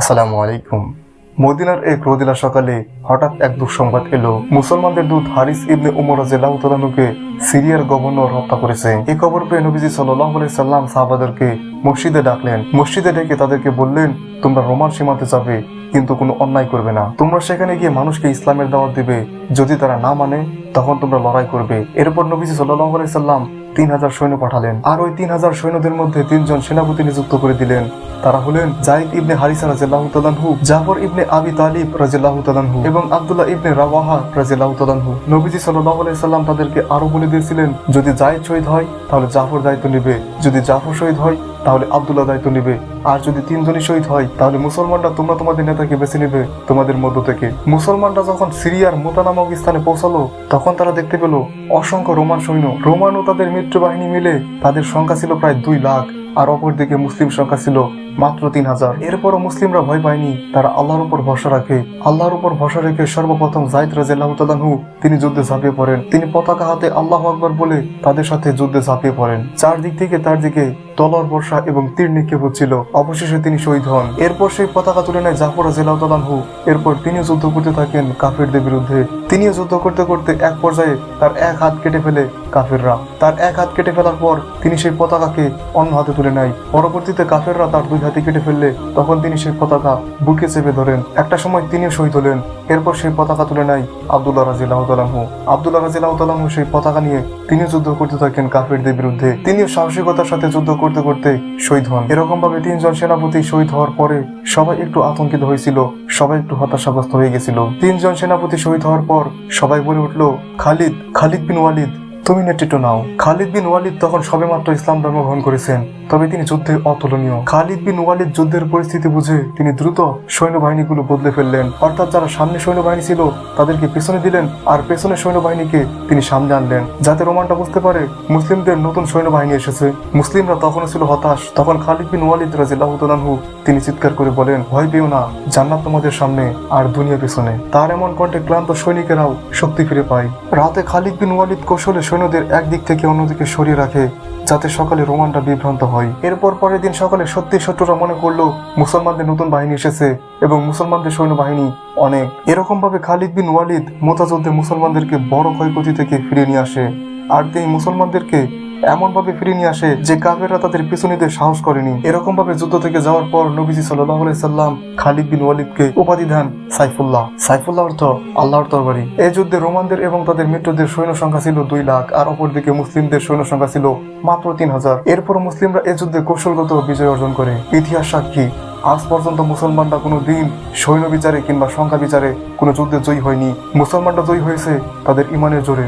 আসসালামু আলাইকুম। মদিনার এক রোদিলা সকালে হঠাৎ এক দুঃসংবাদ এলো। মুসলমানদের দূত হারিস ইবনে উমর তাআলাকে সিরিয়ার গভর্নর হত্যা করেছে। এই খবর পেয়ে নবীজি আলাইহি সাল্লাম সাহাবাদেরকে মসজিদে ডাকলেন। মসজিদে ডেকে তাদেরকে বললেন, তোমরা রোমান সীমান্তে যাবে, কিন্তু কোনো অন্যায় করবে না। তোমরা সেখানে গিয়ে মানুষকে ইসলামের দাওয়াত দিবে। যদি তারা না মানে তখন তোমরা লড়াই করবে। এরপর নবীজি আলাইহি সাল্লাম তিন হাজার সৈন্য পাঠালেন। আর ওই তিন হাজার সৈন্যদের মধ্যে তিনজন সেনাপতি নিযুক্ত করে দিলেন। তারা হলেন জাইদ ইবনে হারিসা রাজিল্লাহ তালানহু জাফর ইবনে আবি তালিব রাজিল্লাহ তালানহু এবং আবদুল্লাহ ইবনে রাওয়াহা রাজিল্লাহ তালানহু নবীজি সাল্লাল্লাহু আলাইহি সাল্লাম তাদেরকে আরও বলে দিয়েছিলেন, যদি জাইদ শহীদ হয়, তাহলে জাফর দায়িত্ব নেবে। যদি জাফর শহীদ হয় তাহলে আবদুল্লাহ দায়িত্ব নিবে। আর যদি তিনজনই শহীদ হয়, তাহলে মুসলমানরা তোমরা তোমাদের নেতাকে বেছে নিবে, তোমাদের মধ্য থেকে। মুসলমানরা যখন সিরিয়ার মোতা নামক স্থানে পৌঁছালো, তখন তারা দেখতে পেল অসংখ্য রোমান সৈন্য। রোমান ও তাদের মিত্র বাহিনী মিলে তাদের সংখ্যা ছিল প্রায় দুই লাখ। আর অপরদিকে মুসলিম সংখ্যা ছিল মাত্র তিন হাজার। এরপরও মুসলিমরা ভয় পায়নি, তারা আল্লাহর উপর ভরসা রাখে। আল্লাহর উপর ভরসা রেখে সর্বপ্রথম জাইদ রাজিয়াল্লাহু তিনি যুদ্ধে ঝাঁপিয়ে পড়েন। তিনি পতাকা হাতে আল্লাহ আকবর বলে তাদের সাথে যুদ্ধে ঝাঁপিয়ে পড়েন। চারদিক থেকে তার দিকে তলোয়ার, বর্ষা এবং তীর নিক্ষেপ হচ্ছিল। অবশেষে তিনি শহীদ হন। এরপর সেই পতাকা তুলে নেয় জাফর রাজিয়াল্লাহু এরপর তিনি যুদ্ধ করতে থাকেন কাফিরদের বিরুদ্ধে। তিনিও যুদ্ধ করতে করতে এক পর্যায়ে তার এক হাত কেটে ফেলে কাফিররা। তার এক হাত কেটে ফেলার পর তিনি সেই পতাকাকে অন্য হাতে নেয় পরবর্তীতে কাফেররা তার দুই হাতে কেটে ফেললে, তখন তিনি সেই পতাকা বুকে চেপে ধরেন। একটা সময় তিনিও শহীদ হলেন। এরপর সেই পতাকা তুলে নেয় আব্দুল্লাহ রাজিল্লাহু আব্দুল্লাহ রাজিল্লাহু সেই পতাকা নিয়ে তিনি যুদ্ধ করতে থাকেন কাফেরদের বিরুদ্ধে। তিনিও সাহসিকতার সাথে যুদ্ধ করতে করতে শহীদ হন। এরকম ভাবে তিনজন সেনাপতি শহীদ হওয়ার পরে সবাই একটু আতঙ্কিত হয়েছিল, সবাই একটু হতাশাগ্রস্ত হয়ে গেছিল। তিনজন সেনাপতি শহীদ হওয়ার পর সবাই বলে উঠল, খালিদ খালিদ বিন ওয়ালিদ তুমি নেতৃত্ব নাও। খালিদ বিন ওয়ালিদ তখন সবেমাত্র ইসলাম ধর্ম গ্রহণ করেছেন, তবে তিনি যুদ্ধে অতুলনীয়। খালিদ বিন ওয়ালিদ যুদ্ধের পরিস্থিতি বুঝে তিনি দ্রুত সৈন্যবাহিনীগুলো বদলে ফেললেন। অর্থাৎ যারা সামনে সৈন্যবাহিনী ছিল, তাদেরকে পেছনে দিলেন আর পেছনের সৈন্যবাহিনীকে তিনি সামনে আনলেন। যাতে রোমানটা বুঝতে পারে, মুসলিমদের নতুন সৈন্যবাহিনী এসেছে। মুসলিমরা তখনও ছিল হতাশ। তখন খালিদ বিন ওয়ালিদ রাজিল্লাহু তিনি চিৎকার করে বলেন, ভয় পেও না, জান্নাত তোমাদের সামনে আর দুনিয়া পেছনে। তার এমন কণ্ঠে ক্লান্ত সৈনিকেরাও শক্তি ফিরে পায়। রাতে খালিদ বিন ওয়ালিদ কৌশলে সৈন্যদের একদিক থেকে অন্যদিকে সরিয়ে রাখে, যাতে সকালে রোমানরা বিভ্রান্ত হয়। এরপর পরের দিন সকালে সত্যি শত্রুরা মনে করল, মুসলমানদের নতুন বাহিনী এসেছে এবং মুসলমানদের সৈন্যবাহিনী অনেক। এরকম ভাবে খালিদ বিন ওয়ালিদ মোতাযুদ্ধে মুসলমানদেরকে বড় ক্ষয়ক্ষতি থেকে ফিরে নিয়ে আসে। আর তিনি মুসলমানদেরকে এমন ভাবে ফিরিয়ে নিয়ে আসে যে কাফেররা তাদের পিছু নিতে সাহস করেনি। এরকম ভাবে যুদ্ধ থেকে যাওয়ার পর নবীজি সাল্লাহ সাল্লাম খালিদ বিন ওয়ালিদকে উপাধি দেন সাইফুল্লাহ। সাইফুল্লাহ অর্থ আল্লাহর তরবারি। এই যুদ্ধে রোমানদের এবং তাদের মিত্রদের সৈন্য সংখ্যা ছিল দুই লাখ, আর অপরদিকে মুসলিমদের সৈন্য সংখ্যা ছিল মাত্র তিন হাজার। এরপর মুসলিমরা এই যুদ্ধে কৌশলগত বিজয় অর্জন করে। ইতিহাস সাক্ষী, আজ পর্যন্ত মুসলমানরা কোনো দিন সৈন্য বিচারে কিংবা সংখ্যা বিচারে কোনো যুদ্ধে জয়ী হয়নি। মুসলমানরা জয়ী হয়েছে তাদের ইমানের জোরে।